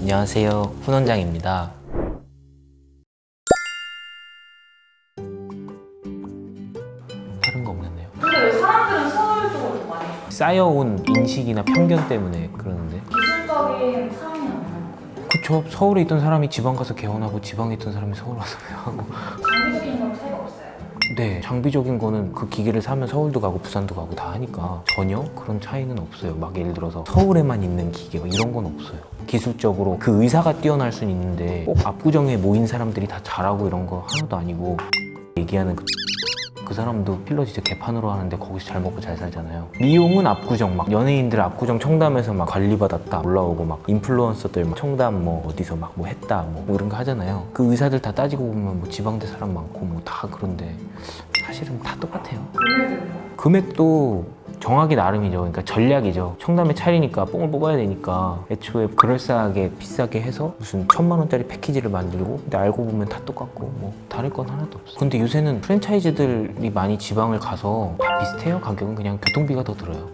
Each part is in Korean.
안녕하세요. 훈원장입니다. 다른 거 없는데요. 근데 왜 사람들은 서울 쪽으로 더 많이 가요? 쌓여온 인식이나 편견 때문에 그러는데. 기술적인 차이는 없는 거예요? 그쵸. 서울에 있던 사람이 지방 가서 개원하고 지방에 있던 사람이 서울 와서 배우고. 네. 장비적인 거는 그 기계를 사면 서울도 가고 부산도 가고 다 하니까 전혀 그런 차이는 없어요. 막 예를 들어서 서울에만 있는 기계 뭐 이런 건 없어요. 기술적으로 그 의사가 뛰어날 수는 있는데 꼭 압구정에 모인 사람들이 다 잘하고 이런 거 하나도 아니고 얘기하는 그, 그 사람도 필러 진짜 개판으로 하는데 거기서 잘 먹고 잘 살잖아요. 미용은 압구정 막 연예인들 압구정 청담에서 막 관리받았다 올라오고 막 인플루언서들 막 청담 뭐 어디서 막 뭐 했다 뭐 이런 거 하잖아요. 그 의사들 다 따지고 보면 뭐 지방대 사람 많고 뭐 다 그런데 사실은 다 똑같아요. 금액도 정하기 나름이죠. 그러니까 전략이죠. 청담에 차리니까 뽕을 뽑아야 되니까 애초에 그럴싸하게 비싸게 해서 무슨 천만 원짜리 패키지를 만들고 근데 알고 보면 다 똑같고 뭐 다를 건 하나도 없어. 근데 요새는 프랜차이즈들이 많이 지방을 가서 다 비슷해요. 가격은 그냥 교통비가 더 들어요.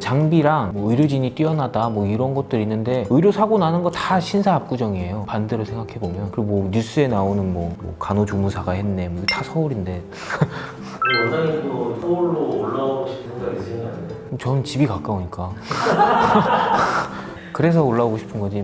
장비랑 뭐 의료진이 뛰어나다 뭐 이런 것들 있는데 의료 사고 나는 거 다 신사 압구정이에요. 반대로 생각해 보면 그리고 뭐 뉴스에 나오는 뭐, 뭐 간호조무사가 했네 뭐 다 서울인데 원장님도 서울로 올라오고 싶은 생각 있으신가요? 저는 집이 가까우니까. 그래서 올라오고 싶은 거지.